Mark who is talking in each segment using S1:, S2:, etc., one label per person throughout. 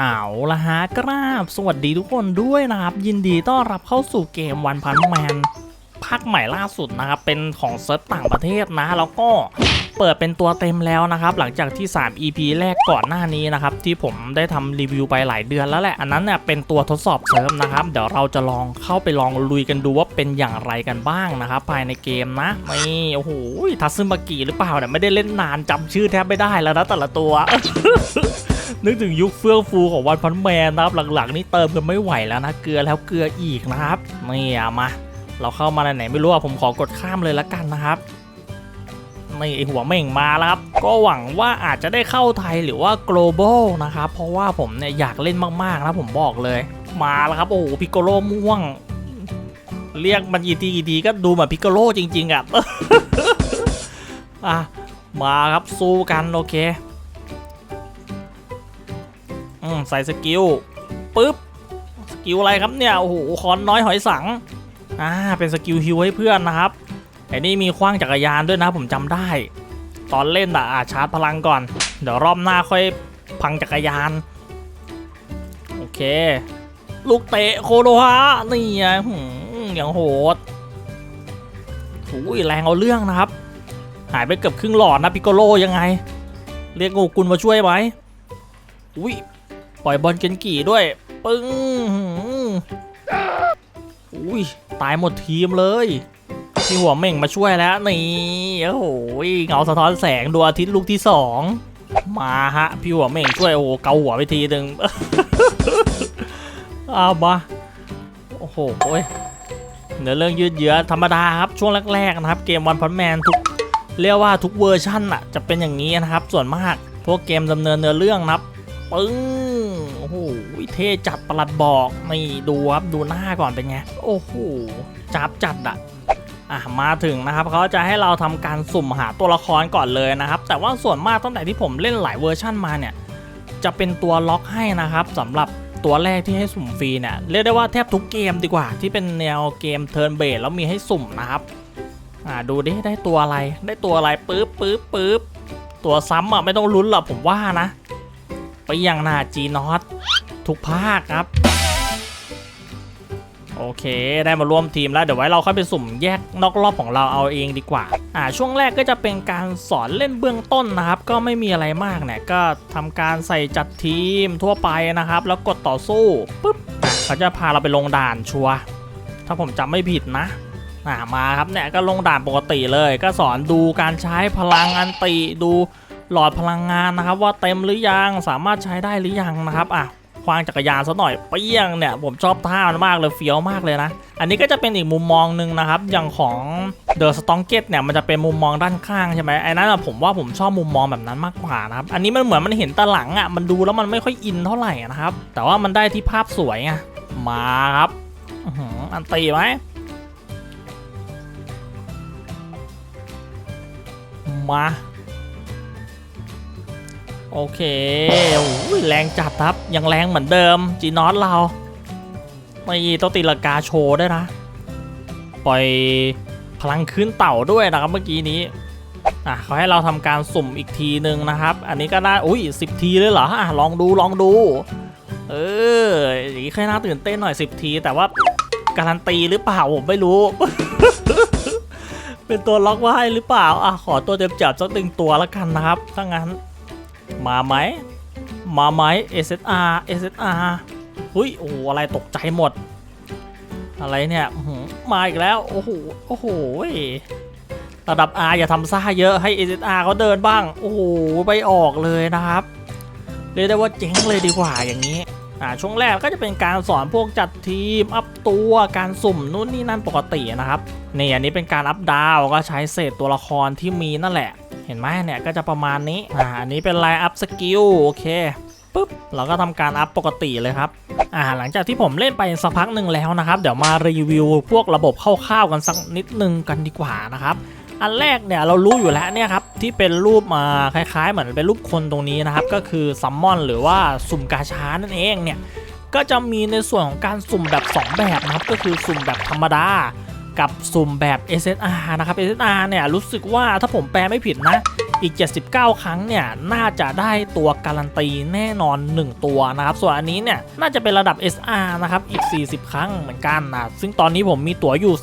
S1: เอาละฮะกราบ สวัสดีทุกคนด้วยนะครับ ยินดีต้อนรับเข้าสู่เกมวันพันแมนภาคใหม่ล่าสุดนะครับ เป็นของเซิร์ฟต่างประเทศนะ แล้วก็เปิดเป็นตัวเต็มแล้วนะครับ หลังจากที่ 3 EP แรกก่อนหน้านี้นะครับ ที่ผมได้ทำรีวิวไปหลายเดือนแล้วแหละ อันนั้นเนี่ยเป็นตัวทดสอบเซิร์ฟนะครับ เดี๋ยวเราจะลองเข้าไปลองลุยกันดูว่าเป็นอย่างไรกันบ้างนะครับ ภายในเกมนะนี่โอ้โหทัซึมากิหรือเปล่าเนี่ยไม่ได้เล่นนานจำชื่อแทบไม่ได้แล้วนะแต่ละตัว นึกถึงยุคเฟื่องฟูของวันพันแมนนะครับ หลังๆ นี่เติมกันไม่ไหวแล้วนะ เกลือแล้วเกลืออีกนะครับนี่อะมา เราเข้ามาไหนไม่รู้อะผมขอกดข้ามเลยละกันนะครับนี่ไอหัวเม่งมาแล้วครับ ก็หวังว่าอาจจะได้เข้าไทยหรือว่า global นะครับ เพราะว่าผมเนี่ยอยากเล่นมากๆนะผมบอกเลย มาแล้วครับ โอ้โหพิกโกโลม่วง เรียกมันยีทีกี่ทีก็ดูเหมือนพิกโกโลจริง ๆอะอะมาครับสู้กันโอเค ใส่สกิลปึ๊บสกิลอะไรครับเนี่ยโอ้โหคอนน้อยหอยสังอ่าเป็นสกิลฮิวให้เพื่อนนะครับไอ้นี่มีคว้างจักรยานด้วยนะผมจำได้ ตอนเล่นอะอะชาร์จพลังก่อน เดี๋ยวรอบหน้าค่อยพังจักรยาน โอเค ลูกเตะโคโนฮะนี่ไงอย่างโหดโอ้ยแรงเอาเรื่องนะครับ หายไปเกือบครึ่งหลอดนะ พิกโกโลยังไง เรียกงูกุลมาช่วยไหมอุ้ย ปล่อยบอลเกนกี่ด้วย ปึ้งอุ้ยตายหมดทีมเลยพี่หัวเม่งมาช่วยแล้วนี่โอ้โหเงาสะท้อนแสงดวงอาทิตย์ลูกที่สองมาฮะพี่หัวเม่งช่วยโอ้โหเกาหัวไปทีหนึ่งเอามาโอ้โหเนื้อเรื่องยืดเยื้อธรรมดาครับช่วงแรกๆนะครับ เกมวันพันแมนทุกเรียกว่าทุกเวอร์ชั่นอะจะเป็นอย่างนี้นะครับ ส่วนมากพวกเกมดำเนินเนื้อเรื่องนะครับปึ้ง โอ้โหเท่จัดประหลัดบอกนี่ดูครับดูหน้าก่อนเป็นไง โอ้โหจับจัดอะอะมาถึงนะครับเขาจะให้เราทำการสุ่มหาตัวละครก่อนเลยนะครับ แต่ว่าส่วนมากตั้งแต่ที่ผมเล่นหลายเวอร์ชั่นมาเนี่ย จะเป็นตัวล็อกให้นะครับสำหรับตัวแรกที่ให้สุ่มฟรีเนี่ยเรียกได้ว่าแทบทุกเกมดีกว่า ที่เป็นแนวเกมเทิร์นเบสแล้วมีให้สุ่มนะครับอ่าดูดิได้ตัวอะไร ได้ตัวอะไรปึ๊บปึ๊บปึ๊บตัวซ้ำอะไม่ต้องลุ้นหรอกผมว่านะ ไปยังหน้าจีนอตทุกภาคครับ โอเค ได้มาร่วมทีมแล้ว เดี๋ยวไว้เราค่อยไปสุ่มแยกนอกรอบของเราเอาเองดีกว่า อ่า ช่วงแรกก็จะเป็นการสอนเล่นเบื้องต้นนะครับ ก็ไม่มีอะไรมากเนี่ยก็ทำการใส่จัดทีมทั่วไปนะครับ แล้วกดต่อสู้ปุ๊บเขาจะพาเราไปลงด่านชัวถ้าผมจำไม่ผิดนะอ่ามาครับเนี่ยก็ลงด่านปกติเลย ก็สอนดูการใช้พลังอันติดู หลอดพลังงานนะครับ ว่าเต็มหรือยังสามารถใช้ได้หรือยังนะครับอะควางจักรยานซะหน่อยเปี้ยงเนี่ยผมชอบท่ามันมากเลยเฟี้ยวมากเลยนะ อันนี้ก็จะเป็นอีกมุมมองหนึ่งนะครับ อย่างของเดอะสตองเกตเนี่ยมันจะเป็นมุมมองด้านข้างใช่ไหมไอ้นั้นผมว่าผมชอบมุมมองแบบนั้นมากกว่านะครับ อันนี้มันเหมือนมันเห็นตาหลังอะมันดูแล้วมันไม่ค่อยอินเท่าไหร่นะครับ แต่ว่ามันได้ที่ภาพสวยไงมาครับอื้อหืออันตีไหมมา โอเคโอ้ยแรงจัดครับ ยังแรงเหมือนเดิม จีนอสเราไม่ต้องตีลากาโชว์ด้วยนะ ปล่อยพลังขึ้นเต่าด้วยนะครับเมื่อกี้นี้อะเขาให้เราทำการสุ่มอีกทีหนึ่งนะครับ อันนี้ก็ได้อุ้ยสิบทีเลยเหรออะลองดูลองดู เอออย่างนี้ค่อยน่าตื่นเต้นหน่อยสิบที แต่ว่าการันตีหรือเปล่าผมไม่รู้ เป็นตัวล็อกไว้หรือเปล่าอะขอตัวเต็มจับสักหนึ่งตัวแล้วกันนะครับถ้างั้น มาไหม มาไหม SSR SSR หุ้ย โอ้โห อะไรตกใจหมด อะไรเนี่ย มาอีกแล้ว โอ้โห โอ้โห ระดับ R อย่าทำซ่าเยอะให้ SSR เขาเดินบ้าง โอ้โห ไปออกเลยนะครับ เรียกได้ว่าเจ๊งเลยดีกว่าอย่างนี้อ่าช่วงแรกก็จะเป็นการสอนพวกจัดทีม อัพตัวการสุ่มนู่นนี่นั่นปกตินะครับนี่อันนี้เป็นการอัพดาวก็ใช้เศษตัวละครที่มีนั่นแหละ เห็นไหมเนี่ยก็จะประมาณนี้อ่าอันนี้เป็นไลน์อัพสกิลโอเคปุ๊บเราก็ทำการอัพปกติเลยครับอ่าหลังจากที่ผมเล่นไปสักพักหนึ่งแล้วนะครับ เดี๋ยวมารีวิวพวกระบบคร่าวๆกันสักนิดนึงกันดีกว่านะครับอันแรกเนี่ยเรารู้อยู่แล้วเนี่ยครับที่เป็นรูปมาคล้ายๆ เหมือนเป็นรูปคนตรงนี้นะครับ ก็คือซัมมอนหรือว่าสุ่มกาชานั่นเองเนี่ยก็จะมีในส่วนของการสุ่มแบบ 2 แบบนะครับ ก็คือสุ่มแบบธรรมดา กับสุ่มแบบ SSR นะครับ SSR เนี่ยรู้สึกว่าถ้าผมแปลไม่ผิดนะ อีก 79 ครั้งเนี่ยน่าจะได้ตัวการันตีแน่นอน 1 ตัวนะครับ ส่วนอันนี้เนี่ยน่าจะเป็นระดับ SR นะครับอีก 40 ครั้งเหมือนกันนะซึ่งตอนนี้ผมมีตั๋วอยู่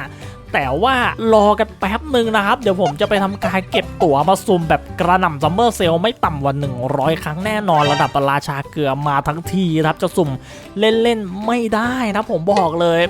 S1: 15แต่ว่ารอกันแป๊บหนึ่งนะครับ เดี๋ยวผมจะไปทำการเก็บตั๋วมาซุ่มแบบกระหน่ำซัมเมอร์เซลไม่ต่ำกว่า 100 ครั้งแน่นอนระดับราชาเกลือมาทั้งทีนะครับ จะสุ่มเล่น ๆ ไม่ได้นะผมบอกเลย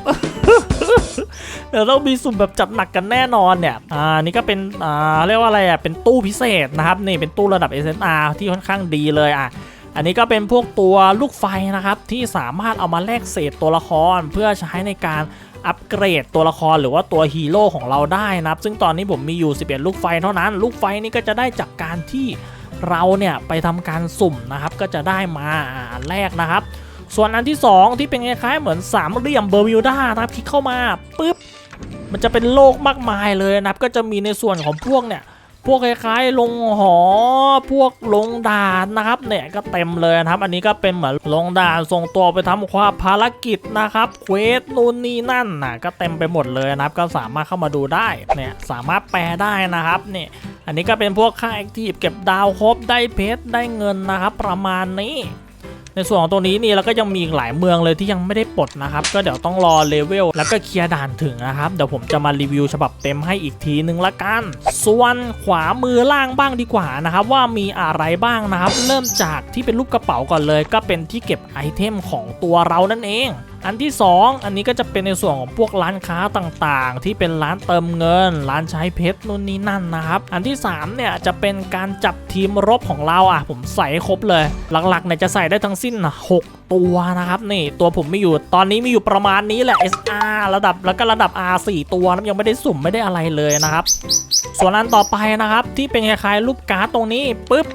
S1: เดี๋ยวต้องมีสุ่มแบบจัดหนักกันแน่นอนเนี่ย อ่า นี่ก็เป็น อ่า เรียกว่าอะไรอะ เป็นตู้พิเศษนะครับ นี่เป็นตู้ระดับ SNR ที่ค่อนข้างดีเลยอะ อันนี้ก็เป็นพวกตัวลูกไฟนะครับ ที่สามารถเอามาแลกเศษตัวละครเพื่อใช้ในการอัปเกรดตัวละครหรือว่าตัวฮีโร่ของเราได้นะครับ ซึ่งตอนนี้ผมมีอยู่ 11 ลูกไฟเท่านั้น ลูกไฟนี่ก็จะได้จากการที่เราเนี่ยไปทำการสุ่มนะครับก็จะได้มาอันแรกนะครับ ส่วนอันที่ 2 ที่เป็นคล้ายๆเหมือนสามเหลี่ยมเบอร์มิวดานะครับคลิกเข้ามาปุ๊บ มันจะเป็นโลกมากมายเลยนะครับ ก็จะมีในส่วนของพวกเนี่ยพวกคล้ายๆลงหอ พวกลงด่านนะครับเนี่ยก็เต็มเลยนะครับ อันนี้ก็เป็นเหมือนลงด่านส่งตัวไปทำความภารกิจนะครับเควสนู่นนี่นั่นนะก็เต็มไปหมดเลยนะครับ ก็สามารถเข้ามาดูได้เนี่ยสามารถแปลได้นะครับเนี่ยอันนี้ก็เป็นพวกค่าแอคทีฟเก็บดาวครบได้เพชรได้เงินนะครับ ประมาณนี้ ในส่วนของตัวนี้นี่เราก็ยังมีอีกหลายเมืองเลยที่ยังไม่ได้ปลดนะครับก็เดี๋ยวต้องรอเลเวลแล้วก็เคลียร์ด่านถึงนะครับเดี๋ยวผมจะมารีวิวฉบับเต็มให้อีกทีนึงละกัน ส่วนขวามือล่างบ้างดีกว่านะครับว่ามีอะไรบ้างนะครับ เริ่มจากที่เป็นรูปกระเป๋าก่อนเลย ก็เป็นที่เก็บไอเทมของตัวเรานั่นเอง อันที่ 2 อันนี้ก็จะเป็นในส่วนของพวกร้านค้าต่างๆ ที่เป็นร้านเติมเงิน ร้านใช้เพชรนู่นนี่นั่นนะครับ อันที่3เนี่ยจะเป็นการจับทีมรบของเราอะ ผมใส่ครบเลย หลักๆเนี่ยจะใส่ได้ทั้งสิ้น 6ตัวนะครับนี่ตัวผมไมีอยู่ตอนนี้มีอยู่ประมาณนี้แหละ SR ระดับแล้วก็ระดับ R 4 ตัวนะยังไม่ได้สุ่มไม่ได้อะไรเลยนะครับ ส่วนอันต่อไปนะครับ ที่เป็นคล้ายๆรูปการ์ดตรงนี้ปุ๊บ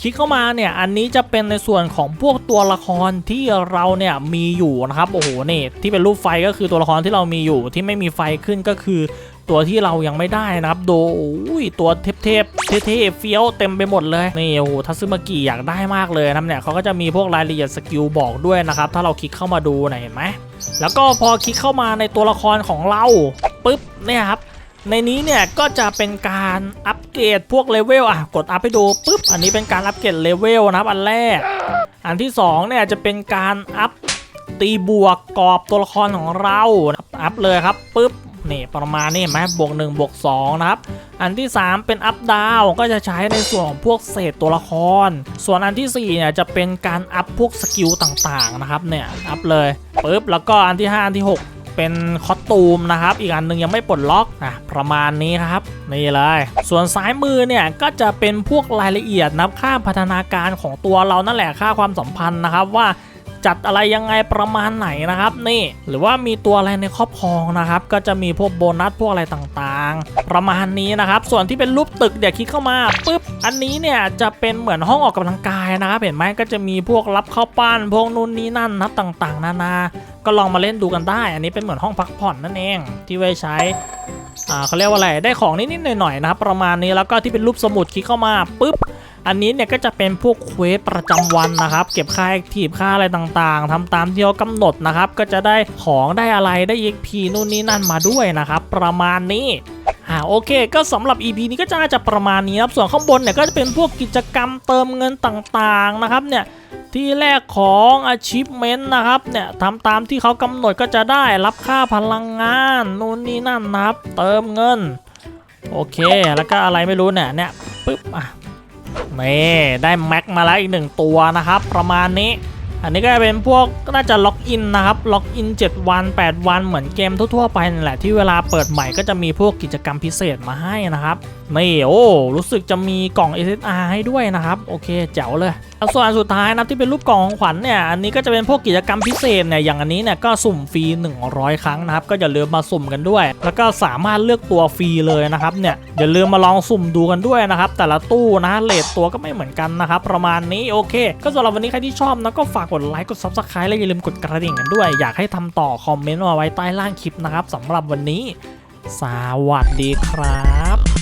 S1: คลิกเข้ามาเนี่ยอันนี้จะเป็นในส่วนของพวกตัวละครที่เราเนี่ยมีอยู่นะครับโอ้โหนี่ที่เป็นรูปไฟก็คือตัวละครที่เรามีอยู่ที่ไม่มีไฟขึ้นก็คือตัวที่เรายังไม่ได้นะครับ โดโอ้ยตัวเทพเทพเท่เฟี้ยวเต็มไปหมดเลย นี่โอ้โหทัซึมากิอยากได้มากเลยนะเนี่ยเขาก็จะมีพวกรายละเอียดสกิลบอกด้วยนะครับ ถ้าเราคลิกเข้ามาดูนะเห็นไหมแล้วก็พอคลิกเข้ามาในตัวละครของเราปุ๊บเนี่ยครับ ในนี้เนี่ยก็จะเป็นการอัปเกรดพวกเลเวลอะกดอัพให้ดูปุ๊บอันนี้เป็นการอัปเกรดเลเวลนะครับอันแรก อันที่สองเนี่ยจะเป็นการอัพตีบวกกรอบตัวละครของเราอัพเลยครับปุ๊บนี่ประมาณนี้ไหมบวก1บวก2นะครับ อันที่ 3 เป็นอัพดาวก็จะใช้ในส่วนของพวกเศษตัวละคร ส่วนอันที่4เนี่ยจะเป็นการอัพพวกสกิลต่างๆนะครับเนี่ยอัพเลยปุ๊บแล้วก็อันที่ 5 อันที่ 6 เป็นคอสตูมนะครับ อีกอันหนึ่งยังไม่ปลดล็อกอะประมาณนี้ครับนี่เลย ส่วนซ้ายมือเนี่ยก็จะเป็นพวกรายละเอียดนับค่าพัฒนาการของตัวเรานั่นแหละค่าความสัมพันธ์นะครับว่า จัดอะไรยังไงประมาณไหนนะครับ นี่หรือว่ามีตัวอะไรในครอบครองนะครับ ก็จะมีพวกโบนัสพวกอะไรต่างๆ ประมาณนี้นะครับ ส่วนที่เป็นรูปตึกเดี๋ยวคลิกเข้ามาปุ๊บอันนี้เนี่ยจะเป็นเหมือนห้องออกกำลังกายนะครับเห็นไหมก็จะมีพวกรับเข้าปั้นพวกนู่นนี่นั่นนะต่างๆ นานา ก็ลองมาเล่นดูกันได้ อันนี้เป็นเหมือนห้องพักผ่อนนั่นเองที่ไว้ใช้อ่าเขาเรียกว่าอะไร ได้ของนิดๆหน่อยๆนะครับ ประมาณนี้แล้วก็ที่เป็นรูปสมุดคลิกเข้ามาปุ๊บ อันนี้เนี่ยก็จะเป็นพวกเควสประจำวันนะครับ เก็บค่าแอคทีฟค่าอะไรต่างๆทำตามที่เขากำหนดนะครับ ก็จะได้ของได้อะไรได้ EXP นู่นนี่นั่นมาด้วยนะครับ ประมาณนี้อ่าโอเค ก็สำหรับ EP นี้ก็จะน่าจะประมาณนี้ครับ ส่วนข้างบนเนี่ยก็จะเป็นพวกกิจกรรมเติมเงินต่างๆนะครับเนี่ยที่แรกของ achievement นะครับเนี่ยทำตามที่เขากำหนดก็จะได้รับค่าพลังงานนู่นนี่นั่นนะครับ เติมเงิน โอเค แล้วก็อะไรไม่รู้เนี่ยเนี่ยปึ๊บอะ นี่ได้แม็กมาแล้วอีกหนึ่งตัวนะครับ ประมาณนี้ อันนี้ก็จะเป็นพวกน่าจะล็อกอินนะครับล็อกอิน 7 วัน 8 วันเหมือนเกมทั่วๆไปนั่นแหละที่เวลาเปิดใหม่ก็จะมีพวกกิจกรรมพิเศษมาให้นะครับนี่โอ้รู้สึกจะมีกล่อง SSR ให้ด้วยนะครับโอเคแจ๋วเลยส่วนสุดท้ายนะที่เป็นรูปกล่องของขวัญเนี่ยอันนี้ก็จะเป็นพวกกิจกรรมพิเศษเนี่ยอย่างอันนี้เนี่ยก็สุ่มฟรี 100 ครั้งนะครับก็อย่าลืมมาสุ่มกันด้วย แล้วก็สามารถเลือกตัวฟรีเลยนะครับเนี่ยอย่าลืมมาลองสุ่มดูกันด้วยนะครับแต่ละตู้นะเลทตัวก็ไม่เหมือนกันนะครับประมาณนี้โอเค ก็สำหรับวันนี้ใครที่ชอบนะก็ฝากกดไลค์กด subscribe และอย่าลืมกดกระดิ่งกันด้วย อยากให้ทำต่อคอมเมนต์มาไว้ใต้ล่างคลิปนะครับสำหรับวันนี้ สวัสดีครับ